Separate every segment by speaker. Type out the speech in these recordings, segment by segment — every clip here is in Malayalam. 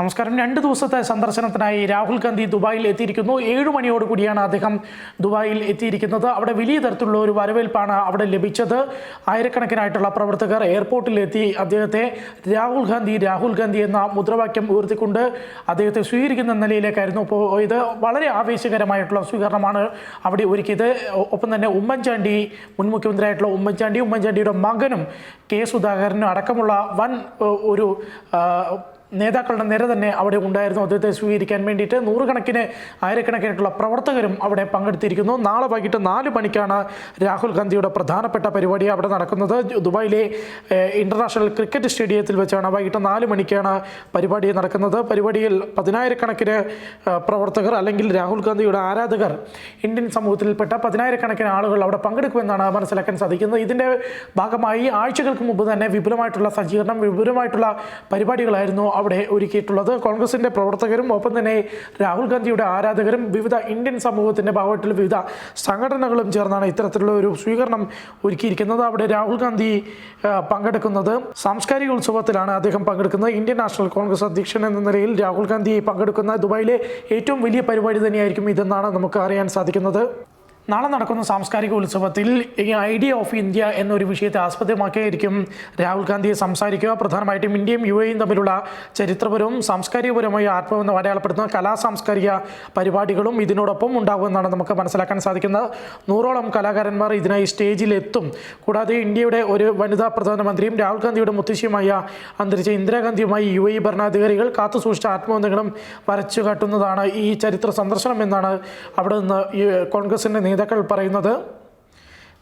Speaker 1: നമസ്കാരം. രണ്ട് ദിവസത്തെ സന്ദർശനത്തിനായി രാഹുൽ ഗാന്ധി ദുബായിൽ എത്തിയിരിക്കുന്നു. ഏഴു മണിയോട് കൂടിയാണ് അദ്ദേഹം ദുബായിൽ എത്തിയിരിക്കുന്നത്. അവിടെ വലിയ തരത്തിലുള്ള ഒരു വരവേൽപ്പാണ് അവിടെ ലഭിച്ചത്. ആയിരക്കണക്കിനായിട്ടുള്ള പ്രവർത്തകർ എയർപോർട്ടിലെത്തി അദ്ദേഹത്തെ രാഹുൽ ഗാന്ധി രാഹുൽ ഗാന്ധി എന്ന മുദ്രാവാക്യം ഉയർത്തിക്കൊണ്ട് അദ്ദേഹത്തെ സ്വീകരിക്കുന്ന നിലയിലേക്കായിരുന്നു പോയത്. വളരെ ആവേശകരമായിട്ടുള്ള സ്വീകരണമാണ് അവിടെ ഒരുക്കിയത്. ഒപ്പം തന്നെ ഉമ്മൻചാണ്ടി മുൻ മുഖ്യമന്ത്രിയായിട്ടുള്ള ഉമ്മൻചാണ്ടി ഉമ്മൻചാണ്ടിയുടെ മകനും കെ സുധാകരനും അടക്കമുള്ള വൻ ഒരു നേതാക്കളുടെ നിര തന്നെ അവിടെ ഉണ്ടായിരുന്നു. അദ്ദേഹത്തെ സ്വീകരിക്കാൻ വേണ്ടിയിട്ട് നൂറുകണക്കിന് ആയിരക്കണക്കിനായിട്ടുള്ള പ്രവർത്തകരും അവിടെ പങ്കെടുത്തിരിക്കുന്നു. നാളെ വൈകിട്ട് നാല് മണിക്കാണ് രാഹുൽ ഗാന്ധിയുടെ പ്രധാനപ്പെട്ട പരിപാടി അവിടെ നടക്കുന്നത്. ദുബായിലെ ഇന്റർനാഷണൽ ക്രിക്കറ്റ് സ്റ്റേഡിയത്തിൽ വെച്ചാണ് വൈകിട്ട് നാല് മണിക്കാണ് പരിപാടി നടക്കുന്നത്. പരിപാടിയിൽ പതിനായിരക്കണക്കിന് പ്രവർത്തകർ അല്ലെങ്കിൽ രാഹുൽ ഗാന്ധിയുടെ ആരാധകർ ഇന്ത്യൻ സമൂഹത്തിൽപ്പെട്ട പതിനായിരക്കണക്കിന് ആളുകൾ അവിടെ പങ്കെടുക്കുമെന്നാണ് മനസ്സിലാക്കാൻ സാധിക്കുന്നത്. ഇതിന്റെ ഭാഗമായി ആഴ്ചകൾക്ക് മുമ്പ് തന്നെ വിപുലമായിട്ടുള്ള സജ്ജീകരണം വിപുലമായിട്ടുള്ള പരിപാടികളായിരുന്നു അവിടെ ഒരുക്കിയിട്ടുള്ളത്. കോൺഗ്രസിന്റെ പ്രവർത്തകരും ഒപ്പം തന്നെ രാഹുൽ ഗാന്ധിയുടെ ആരാധകരും വിവിധ ഇന്ത്യൻ സമൂഹത്തിന്റെ ഭാഗമായിട്ടുള്ള വിവിധ സംഘടനകളും ചേർന്നാണ് ഇത്തരത്തിലുള്ള ഒരു സ്വീകരണം ഒരുക്കിയിരിക്കുന്നത്. അവിടെ രാഹുൽ ഗാന്ധി പങ്കെടുക്കുന്നത്. സാംസ്കാരിക ഉത്സവത്തിലാണ് അദ്ദേഹം പങ്കെടുക്കുന്നത്. ഇന്ത്യൻ നാഷണൽ കോൺഗ്രസ് അധ്യക്ഷൻ എന്ന നിലയിൽ രാഹുൽ ഗാന്ധി പങ്കെടുക്കുന്ന ദുബായിലെ ഏറ്റവും വലിയ പരിപാടി തന്നെയായിരിക്കും ഇതെന്നാണ് നമുക്ക് അറിയാൻ സാധിക്കുന്നത്. നാളെ നടക്കുന്ന സാംസ്കാരിക ഉത്സവത്തിൽ ഈ ഐഡിയ ഓഫ് ഇന്ത്യ എന്നൊരു വിഷയത്തെ ആസ്പദമാക്കിയായിരിക്കും രാഹുൽ ഗാന്ധിയെ സംസാരിക്കുക. പ്രധാനമായിട്ടും ഇന്ത്യയും യു എയും തമ്മിലുള്ള ചരിത്രപരവും സാംസ്കാരികപരമായ ആത്മവെന്ന് അടയാളപ്പെടുത്തുന്ന കലാ സാംസ്കാരിക പരിപാടികളും ഇതിനോടൊപ്പം ഉണ്ടാകുമെന്നാണ് നമുക്ക് മനസ്സിലാക്കാൻ സാധിക്കുന്നത്. നൂറോളം കലാകാരന്മാർ ഇതിനായി സ്റ്റേജിലെത്തും കൂടാതെ ഇന്ത്യയുടെ ഒരു വനിതാ പ്രധാനമന്ത്രിയും രാഹുൽ ഗാന്ധിയുടെ മുത്തശ്ശിയുമായ അന്തരിച്ച ഇന്ദിരാഗാന്ധിയുമായി യു എ ഭരണാധികാരികൾ കാത്തുസൂക്ഷിച്ച ആത്മബന്ധങ്ങളും വരച്ചു കാട്ടുന്നതാണ് ഈ ചരിത്ര സന്ദർശനം എന്നാണ് അവിടെ നിന്ന് കോൺഗ്രസിന്റെ കോൺഗ്രസിന്റെ നേതാക്കൾ പറയുന്നത്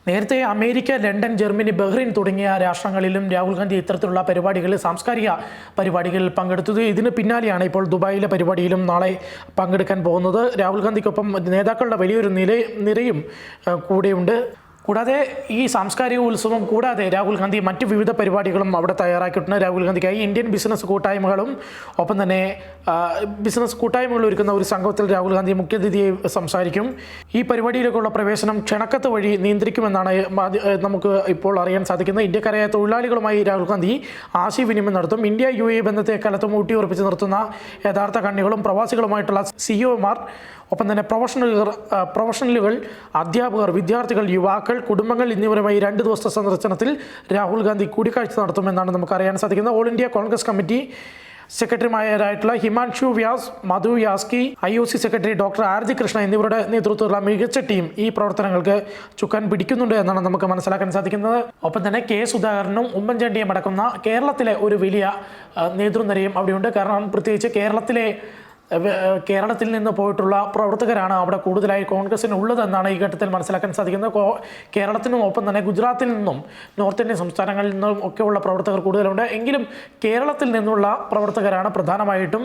Speaker 1: നേരത്തെ അമേരിക്ക ലണ്ടൻ ജർമ്മനി ബഹ്റിൻ തുടങ്ങിയ രാഷ്ട്രങ്ങളിലും രാഹുൽ ഗാന്ധി ഇത്തരത്തിലുള്ള പരിപാടികളിൽ സാംസ്കാരിക പരിപാടികളിൽ പങ്കെടുത്തത് ഇതിന് പിന്നാലെയാണ് ഇപ്പോൾ ദുബായിലെ പരിപാടിയിലും നാളെ പങ്കെടുക്കാൻ പോകുന്നത്. രാഹുൽ ഗാന്ധിക്കൊപ്പം നേതാക്കളുടെ വലിയൊരു നില നിരയും കൂടെയുണ്ട്. കൂടാതെ ഈ സാംസ്കാരിക ഉത്സവം കൂടാതെ രാഹുൽ ഗാന്ധി മറ്റ് വിവിധ പരിപാടികളും അവിടെ തയ്യാറാക്കിയിട്ടുണ്ട്. രാഹുൽ ഗാന്ധിക്കായി ഇന്ത്യൻ ബിസിനസ് കൂട്ടായ്മകളും ഒപ്പം തന്നെ ബിസിനസ് കൂട്ടായ്മകൾ ഒരുക്കുന്ന ഒരു സംഘത്തിൽ രാഹുൽ ഗാന്ധി മുഖ്യാതിഥിയെ സംസാരിക്കും. ഈ പരിപാടിയിലേക്കുള്ള പ്രവേശനം ക്ഷണക്കത്ത് വഴി നിയന്ത്രിക്കുമെന്നാണ് നമുക്ക് ഇപ്പോൾ അറിയാൻ സാധിക്കുന്നത്. ഇന്ത്യക്കാരായ തൊഴിലാളികളുമായി രാഹുൽ ഗാന്ധി ആശയവിനിമയം നടത്തും. ഇന്ത്യ യു എ ബന്ധത്തെ കലത്തും ഊട്ടിയുറപ്പിച്ച് നിർത്തുന്ന യഥാർത്ഥ കണ്ണികളും പ്രവാസികളുമായിട്ടുള്ള സിഇഒമാർ ഒപ്പം തന്നെ പ്രൊഫഷണലുകൾ പ്രൊഫഷണലുകൾ അധ്യാപകർ വിദ്യാർത്ഥികൾ യുവാക്കൾ കുടുംബങ്ങൾ എന്നിവരുമായി രണ്ട് ദിവസത്തെ സന്ദർശനത്തിൽ രാഹുൽ ഗാന്ധി കൂടിക്കാഴ്ച നടത്തുമെന്നാണ് നമുക്ക് അറിയാൻ സാധിക്കുന്നത്. All India Congress committee സെക്രട്ടറിമാരായിട്ടുള്ള Himanshu Vyas Madhu Yaskhi I O C secretary doctor Arathi Krishna എന്നിവരുടെ നേതൃത്വത്തിലുള്ള മികച്ച ടീം ഈ പ്രവർത്തനങ്ങൾക്ക് ചുക്കാൻ പിടിക്കുന്നുണ്ട് എന്നാണ് നമുക്ക് മനസ്സിലാക്കാൻ സാധിക്കുന്നത്. ഒപ്പം തന്നെ കെ സുധാകരനും ഉമ്മൻചാണ്ടിയും അടക്കുന്ന കേരളത്തിലെ ഒരു വലിയ നേതൃനിരയും അവിടെയുണ്ട്. കാരണം പ്രത്യേകിച്ച് കേരളത്തിലെ കേരളത്തിൽ നിന്ന് പോയിട്ടുള്ള പ്രവർത്തകരാണ് അവിടെ കൂടുതലായി കോൺഗ്രസിന് ഉള്ളതെന്നാണ് ഈ ഘട്ടത്തിൽ മനസ്സിലാക്കാൻ സാധിക്കുന്നത്. കേരളത്തിനും ഒപ്പം തന്നെ ഗുജറാത്തിൽ നിന്നും നോർത്ത് ഇന്ത്യൻ സംസ്ഥാനങ്ങളിൽ നിന്നും ഒക്കെയുള്ള പ്രവർത്തകർ കൂടുതലുണ്ട്. എങ്കിലും കേരളത്തിൽ നിന്നുള്ള പ്രവർത്തകരാണ് പ്രധാനമായിട്ടും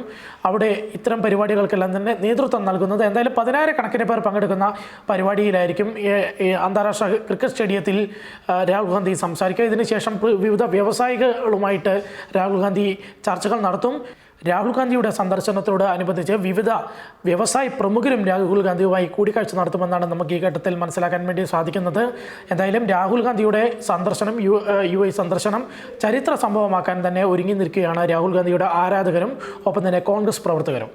Speaker 1: അവിടെ ഇത്തരം പരിപാടികൾക്കെല്ലാം തന്നെ നേതൃത്വം നൽകുന്നത്. എന്തായാലും പതിനായിരക്കണക്കിന് പേർ പങ്കെടുക്കുന്ന പരിപാടിയിലായിരിക്കും അന്താരാഷ്ട്ര ക്രിക്കറ്റ് സ്റ്റേഡിയത്തിൽ രാഹുൽ ഗാന്ധി സംസാരിക്കുക. ഇതിനുശേഷം വിവിധ വ്യവസായികളുമായിട്ട് രാഹുൽ ഗാന്ധി ചർച്ചകൾ നടത്തും. രാഹുൽ ഗാന്ധിയുടെ സന്ദർശനത്തോട് അനുബന്ധിച്ച് വിവിധ വ്യവസായ പ്രമുഖരും രാഹുൽ ഗാന്ധിയുമായി കൂടിക്കാഴ്ച നടത്തുമെന്നാണ് നമുക്ക് ഈ ഘട്ടത്തിൽ മനസ്സിലാക്കാൻ വേണ്ടി സാധിക്കുന്നത്. എന്തായാലും രാഹുൽ ഗാന്ധിയുടെ സന്ദർശനം യു യു സന്ദർശനം ചരിത്ര സംഭവമാക്കാൻ തന്നെ ഒരുങ്ങി നിൽക്കുകയാണ് രാഹുൽ ഗാന്ധിയുടെ ആരാധകരും ഒപ്പം തന്നെ കോൺഗ്രസ് പ്രവർത്തകരും.